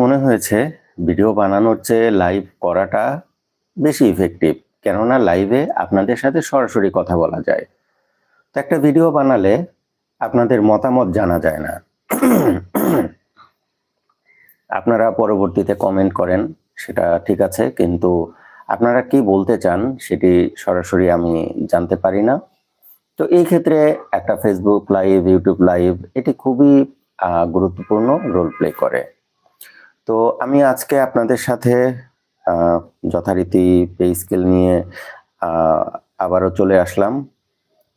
মনে হয়েছে ভিডিও বানানোর চেয়ে লাইভ করাটা বেশি ইফেক্টিভ কেননা লাইভে আপনাদের সাথে সরাসরি কথা বলা যায়। তো একটা ভিডিও বানালে আপনাদের মতামত জানা যায় না। আপনারা পরবর্তীতে কমেন্ট করেন, সেটা ঠিক আছে, কিন্তু আপনারা কি বলতে চান সেটি সরাসরি আমি জানতে পারি না। তো এই ক্ষেত্রে একটা ফেসবুক লাইভ ইউটিউব লাইভ এটি খুবই গুরুত্বপূর্ণ রোল প্লে করে। তো আমি আজকে আপনাদের সাথে যথারীতি পে স্কেল নিয়ে আবারও চলে আসলাম।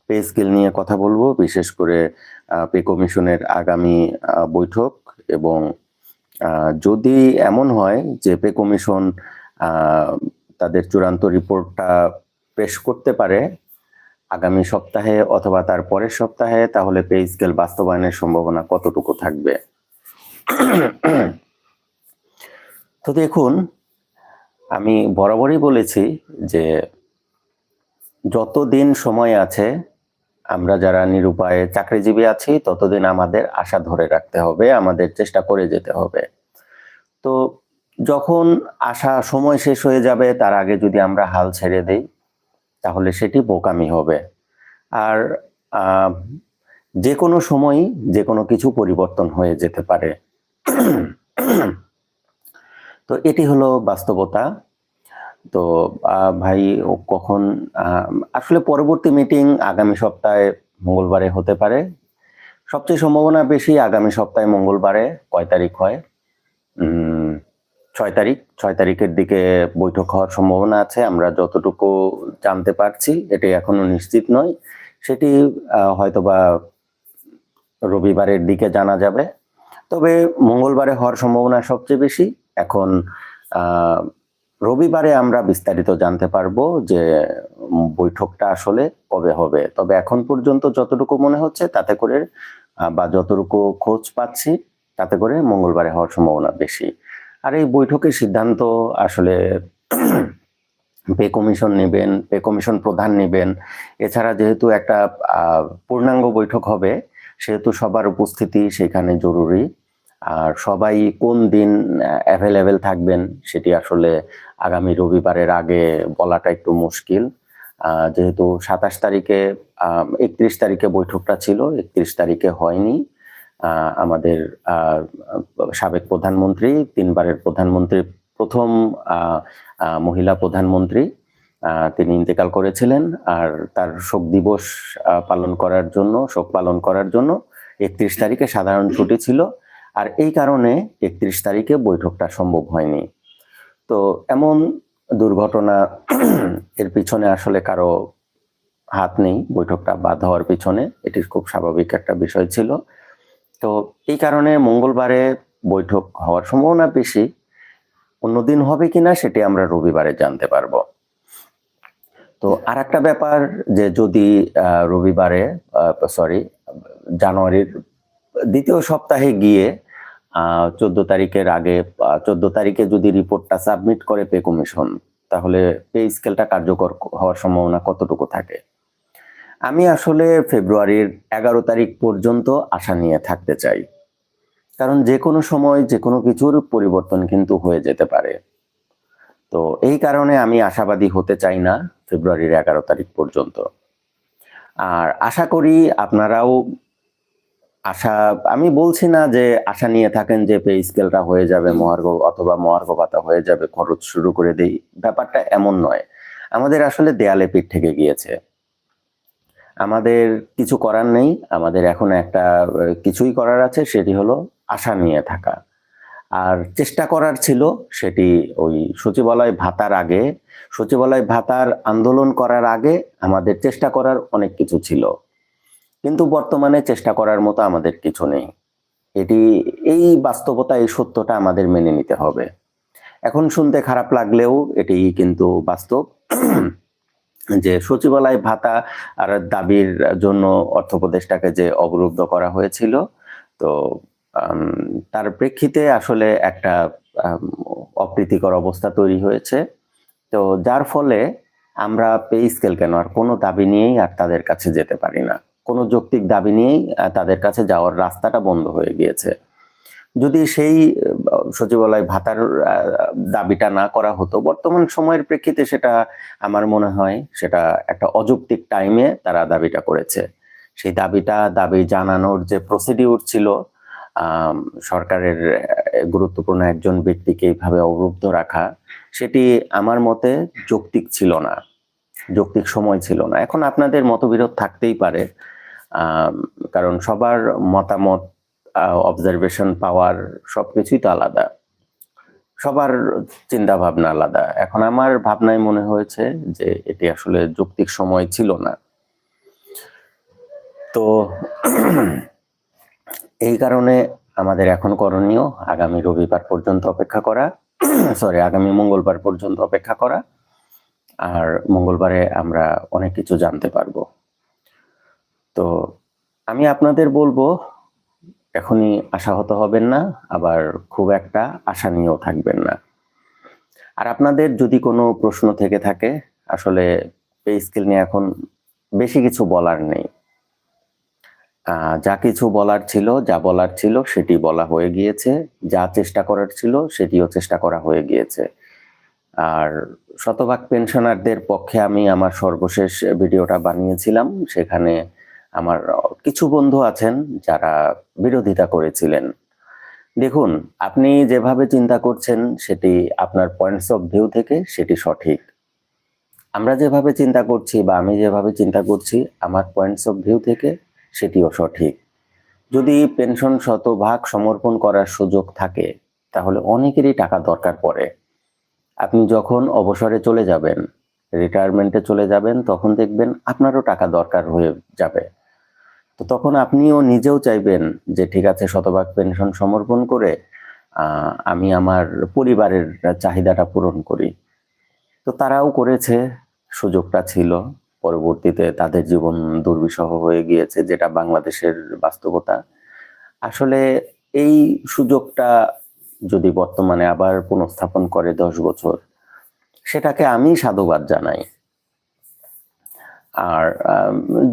পে স্কেল নিয়ে কথা বলব, বিশেষ করে পে কমিশনের আগামী বৈঠক এবং যদি এমন হয় যে পে কমিশন তাদের চূড়ান্ত রিপোর্টটা পেশ করতে পারে আগামী সপ্তাহে অথবা তার পরের সপ্তাহে, তাহলে পে স্কেল বাস্তবায়নের সম্ভাবনা কতটুকু থাকবে? তো দেখুন, আমি বরাবরই বলেছি যে যতদিন সময় আছে, আমরা যারা নিরুপায়ে চাকরিজীবী আছি, ততদিন আমাদের আশা ধরে রাখতে হবে, আমাদের চেষ্টা করে যেতে হবে। তো যখন আশা সময় শেষ হয়ে যাবে, তার আগে যদি আমরা হাল ছেড়ে দেই, তাহলে সেটি বোকামি হবে। আর যে কোনো সময়ই যে কোনো কিছু পরিবর্তন হয়ে যেতে পারে। তো এটি হলো বাস্তবতা। তো ভাই কখন আসলে পরবর্তী মিটিং আগামী সপ্তাহে মঙ্গলবারে হতে পারে। সবচেয়ে সম্ভাবনা বেশি আগামী সপ্তাহে মঙ্গলবারে, কয় তারিখ হয়? ছয় তারিখ। ছয় তারিখের দিকে বৈঠক হওয়ার সম্ভাবনা আছে, আমরা যতটুকু জানতে পারছি, এটি এখনও নিশ্চিত নয়। সেটি হয়তোবা রবিবারের দিকে জানা যাবে। তবে মঙ্গলবারে হওয়ার সম্ভাবনা সবচেয়ে বেশি। এখন রবিবারে আমরা বিস্তারিত জানতে পারব যে বৈঠকটা আসলে কবে হবে। তবে এখন পর্যন্ত যতটুকু মনে হচ্ছে তাতে করে বা যতটুকু খোঁজ পাচ্ছি তাতে করে মঙ্গলবারে হওয়ার সম্ভাবনা বেশি। আর এই বৈঠকের সিদ্ধান্ত আসলে পে কমিশন নেবেন, পে কমিশন প্রধান নেবেন। এছাড়া যেহেতু একটা পূর্ণাঙ্গ বৈঠক হবে, সেহেতু সবার উপস্থিতি সেখানে জরুরি। আর সবাই কোন দিন অ্যাভেলেবেল থাকবেন সেটি আসলে আগামী রবিবারের আগে বলাটা একটু মুশকিল। যেহেতু সাতাশ তারিখে একত্রিশ তারিখে বৈঠকটা ছিল, একত্রিশ তারিখে হয়নি। আমাদের সাবেক প্রধানমন্ত্রী, তিনবারের প্রধানমন্ত্রী, প্রথম মহিলা প্রধানমন্ত্রী তিনি ইন্তেকাল করেছিলেন। আর তার শোক দিবস পালন করার জন্য, শোক পালন করার জন্য একত্রিশ তারিখে সাধারণ ছুটি ছিল। আর এই কারণে একত্রিশ তারিখে বৈঠকটা সম্ভব হয়নি। তো এমন দুর্ঘটনা এর পিছনে আসলে কারও হাত নেই, বৈঠকটা বাদ হওয়ার পিছনে। এটি খুব স্বাভাবিক একটা বিষয় ছিল। তো এই কারণে মঙ্গলবারে বৈঠক হওয়ার সম্ভাবনা বেশি। অন্যদিন হবে কিনা সেটি আমরা রবিবারে জানতে পারব। তো আর একটা ব্যাপার যে যদি রবিবারে সরি জানুয়ারির দ্বিতীয় সপ্তাহে গিয়ে চোদ্দ তারিখের আগে চোদ্দ তারিখে যদি রিপোর্টটা সাবমিট করে পে কমিশন, তাহলে পে স্কেলটা কার্যকর হওয়ার সম্ভাবনা কতটুকু থাকে? আমি আসলে ফেব্রুয়ারির এগারো তারিখ পর্যন্ত আশা নিয়ে থাকতে চাই। কারণ যে কোনো সময় যে কোনো কিছুর পরিবর্তন কিন্তু হয়ে যেতে পারে। তো এই কারণে আমি আশাবাদী হতে চাই না ফেব্রুয়ারির এগারো তারিখ পর্যন্ত। আর আশা করি আপনারাও আশা আমি বলছি না যে আশা নিয়ে থাকেন যে পে স্কেলটা হয়ে যাবে মহার্ঘ অথবা মহার্ঘ ভাতা হয়ে যাবে খরচ শুরু করে দেই। ব্যাপারটা এমন নয়। আমাদের আসলে দেয়ালে পিঠ থেকে গিয়েছে। আমাদের কিছু করার নেই। আমাদের এখন একটা কিছুই করার আছে সেটি হলো আশা নিয়ে থাকা। আর চেষ্টা করার ছিল সেটি ওই সচিবালয় ভাতার আগে। সচিবালয় ভাতার আন্দোলন করার আগে আমাদের চেষ্টা করার অনেক কিছু ছিল। কিন্তু বর্তমানে চেষ্টা করার মতো আমাদের কিছু নেই। এটি, এই বাস্তবতা, এই সত্যটা আমাদের মেনে নিতে হবে। এখন শুনতে খারাপ লাগলেও এটি কিন্তু বাস্তব। যে সচিবালয় ভাতা আর দাবির জন্য অর্থ উপদেষ্টাকে যে অবরুদ্ধ করা হয়েছিল, তো তার প্রেক্ষিতে আসলে একটা অপ্রীতিকর অবস্থা তৈরি হয়েছে। তো যার ফলে আমরা পে স্কেল কেন? আর কোনো দাবি নিয়েই আর তাদের কাছে যেতে পারি না। কোনো যৌক্তিক দাবি নিয়েই তাদের কাছে যাওয়ার রাস্তাটা বন্ধ হয়ে গিয়েছে। যদি সেই সচিবালয় ভাতার দাবিটা না করা হতো, বর্তমান সময়ের প্রেক্ষিতে সেটা আমার মনে হয় সেটা একটা অযৌক্তিক টাইমে তারা দাবিটা করেছে। সেই দাবিটা, দাবি জানানোর যে প্রসিডিউর ছিল সরকারের গুরুত্বপূর্ণ একজন ব্যক্তিকে এইভাবে অবরুদ্ধ রাখা, সেটি আমার মতে যৌক্তিক ছিল না। যৌক্তিক সময় ছিল না। এখন আপনাদের মতবিরোধ থাকতেই পারে। কারণ সবার মতামত অবজারভেশন পাওয়ার সবকিছুই তো আলাদা। সবার চিন্তা ভাবনা আলাদা। এখন আমার ভাবনায় মনে হয়েছে যে এটি আসলে যৌক্তিক সময় ছিল না। তো এই কারণে আমাদের এখন করণীয় আগামী রবিবার পর্যন্ত অপেক্ষা করা। সরি আগামী মঙ্গলবার পর্যন্ত অপেক্ষা করা। আর মঙ্গলবারে আমরা অনেক কিছু জানতে পারব। তো আমি আপনাদের বলব, এখনই আশাহত হবেন না, আবার খুব একটা আশা নিয়েও থাকবেন না। আর আপনাদের যদি কোনো প্রশ্ন থেকে থাকে, আসলে পে স্কেল নিয়ে এখন বেশি কিছু বলার নেই। যা কিছু বলার ছিল, যা বলার ছিল, সেটি বলা হয়ে গিয়েছে। যা চেষ্টা করার ছিল, সেটিও চেষ্টা করা হয়ে গিয়েছে। আর শতভাগ পেনশনারদের পক্ষে আমি আমার সর্বশেষ ভিডিওটা বানিয়েছিলাম, সেখানে আমার কিছু বন্ধু আছেন যারা বিরোধিতা করেছিলেন। দেখুন, আপনি যেভাবে চিন্তা করছেন, সেটি আপনার পয়েন্টস অফ ভিউ থেকে সেটি সঠিক। আমরা যেভাবে চিন্তা করছি বা আমি যেভাবে চিন্তা করছি, আমার পয়েন্টস অফ ভিউ থেকে সেটিও সঠিক। যদি পেনশন শতভাগ সমর্পণ করার সুযোগ থাকে, তাহলে অনেকেরই টাকা দরকার পড়ে। আপনি যখন অবসরে চলে যাবেন রিটায়ারমেন্টে চলে যাবেন, তখন দেখবেন আপনারও টাকা দরকার হয়ে যাবে। তো তখন আপনিও নিজেও চাইবেন যে, ঠিক আছে, শতভাগ পেনশন সমর্পণ করে আমি আমার পরিবারের চাহিদাটা পূরণ করি। তো তারাও করেছে, সুযোগটা ছিল। পরবর্তীতে তাদের জীবন দুর্বিষহ হয়ে গিয়েছে, যেটা বাংলাদেশের বাস্তবতা। আসলে এই সুযোগটা যদি বর্তমানে আবার পুনঃস্থাপন করে দশ বছর, সেটাকে আমি সাধুবাদ জানাই। আর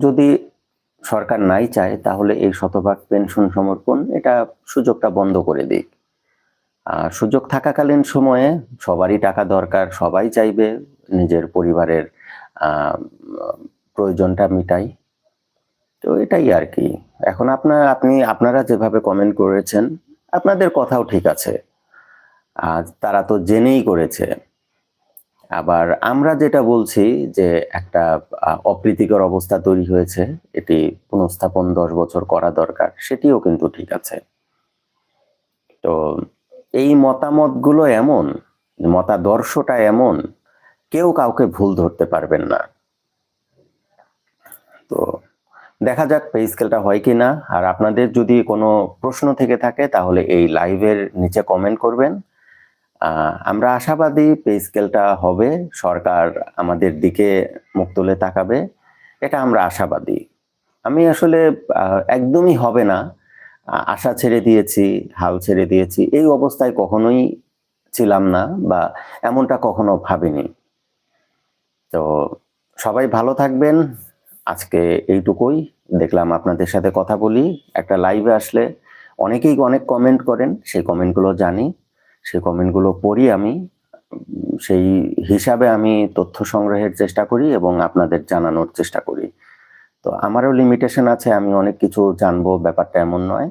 যদি সরকার নাই চায়, তাহলে এই শতভাগ পেনশন সমর্পণ, এটা সুযোগটা বন্ধ করে দিক। আর সুযোগ থাকাকালীন সময়ে সবারই টাকা দরকার, সবাই চাইবে নিজের পরিবারের প্রয়োজনটা মিটাই। তো এটাই আর কি। এখন আপনার আপনি, আপনারা যেভাবে কমেন্ট করেছেন, আপনাদের কথাও ঠিক আছে। আর তারা তো জেনেই করেছে। আবার আমরা যেটা বলছি যে একটা অপ্রীতিকর অবস্থা তৈরি হয়েছে, এটি পুনঃস্থাপন দশ বছর করা দরকার, সেটিও কিন্তু ঠিক আছে। তো এই মতামতগুলো এমন, মতাদর্শটা এমন, কেউ কাউকে ভুল ধরতে পারবেন না। তো দেখা যাক পে স্কেলটা হয় কি না আর আপনাদের যদি কোনো প্রশ্ন থেকে থাকে তাহলে এই লাইভের নিচে কমেন্ট করবেন। আমরা আশাবাদী পে স্কেলটা হবে, সরকার আমাদের দিকে মুখ তুলে তাকাবে, এটা আমরা আশাবাদী। আমি আসলে একদমই হবে না। আশা ছেড়ে দিয়েছি, হাল ছেড়ে দিয়েছি। এই অবস্থায় কখনোই ছিলাম না বা এমনটা কখনো ভাবিনি। তো সবাই ভালো থাকবেন। আজকে এইটুকুই। দেখলাম আপনাদের সাথে কথা বলি। একটা লাইভে আসলে অনেকেই অনেক কমেন্ট করেন, সেই কমেন্টগুলো জানি। সেই কমেন্টগুলো পড়ি আমি, সেই হিসাবে আমি তথ্য সংগ্রহের চেষ্টা করি এবং আপনাদের জানানোর চেষ্টা করি। তো আমারও লিমিটেশন আছে, আমি অনেক কিছু জানব, ব্যাপারটা এমন নয়,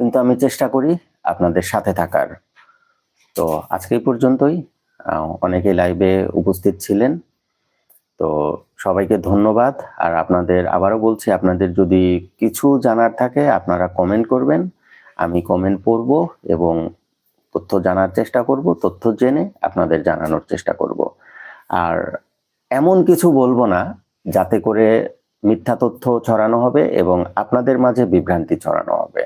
কিন্তু আমি চেষ্টা করি আপনাদের সাথে থাকার। তো আজকে পর্যন্তই অনেকে লাইভে উপস্থিত ছিলেন, তো সবাইকে ধন্যবাদ, আর আপনাদের আবারও বলছি, আপনাদের যদি কিছু জানার থাকে, আপনারা কমেন্ট করবেন, আমি কমেন্ট পড়ব এবং তথ্য জানার চেষ্টা করব, তথ্য জেনে আপনাদের জানানোর চেষ্টা করব। আর এমন কিছু বলব না, যাতে করে মিথ্যা তথ্য ছড়ানো হবে এবং আপনাদের মাঝে বিভ্রান্তি ছড়ানো হবে।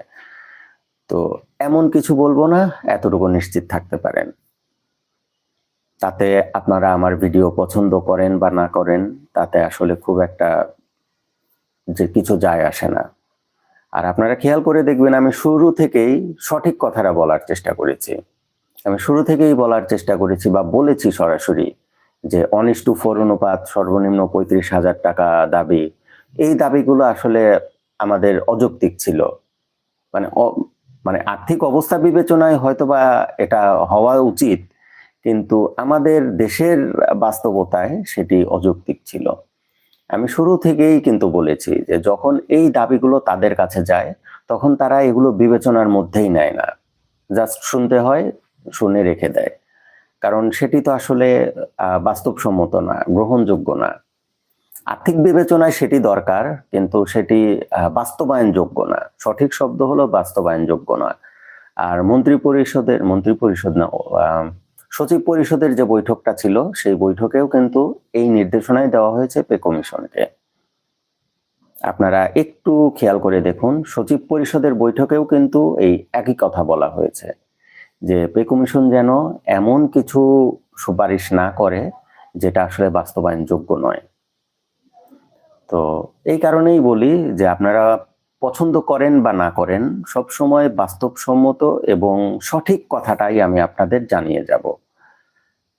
তো এমন কিছু বলব না, এতটুকু নিশ্চিত থাকতে পারেন। তাতে আপনারা আমার ভিডিও পছন্দ করেন বা না করেন, তাতে আসলে খুব একটা যে কিছু যায় আসে না। আর আপনারা খেয়াল করে দেখবেন আমি শুরু থেকেই সঠিক কথাটা বলার চেষ্টা করেছি। আমি শুরু থেকেই বলার চেষ্টা করেছি বা বলেছি সরাসরি যে অনিস টু ফোর অনুপাত, সর্বনিম্ন পঁয়ত্রিশ হাজার টাকা দাবি, এই দাবিগুলো আসলে আমাদের অযৌক্তিক ছিল। মানে মানে আর্থিক অবস্থা বিবেচনায় হয়তোবা এটা হওয়া উচিত, কিন্তু আমাদের দেশের বাস্তবতায় সেটি অযৌক্তিক ছিল। আমি শুরু থেকেই কিন্তু বলেছি যে যখন এই দাবিগুলো তাদের কাছে যায়, তখন তারা এগুলো বিবেচনার মধ্যেই নেয় না। জাস্ট শুনতে হয়, শুনে রেখে দেয়। কারণ সেটি তো আসলে বাস্তবসম্মত না, গ্রহণযোগ্য না। আর্থিক বিবেচনায় সেটি দরকার, কিন্তু সেটি বাস্তবায়নযোগ্য না। সঠিক শব্দ হলো বাস্তবায়নযোগ্য না আর মন্ত্রী পরিষদের মন্ত্রী পরিষদ না সচিব পরিষদের যে বৈঠকটা ছিল, সেই বৈঠকেও কিন্তু এই নির্দেশনাই দেওয়া হয়েছে পে কমিশনকে। আপনারা একটু খেয়াল করে দেখুন, সচিব পরিষদের বৈঠকেও কিন্তু এই একই কথা বলা হয়েছে, যে পে কমিশন যেন এমন কিছু সুপারিশ না করে, যেটা আসলে বাস্তবায়নযোগ্য নয়। তো এই কারণেই বলি যে আপনারা পছন্দ করেন বা না করেন সব সময় বাস্তবসম্মত এবং সঠিক কথাটাই আমি আপনাদের জানিয়ে যাব।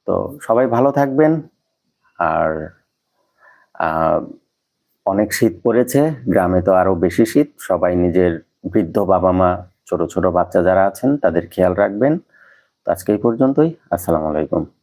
তো সবাই ভালো থাকবেন। আর অনেক শীত পড়েছে, গ্রামে তো আরও বেশি শীত। সবাই নিজের বৃদ্ধ বাবা মা ছোট ছোট বাচ্চা যারা আছেন, তাদের খেয়াল রাখবেন। তো আজকে এই পর্যন্তই। আসসালামু আলাইকুম।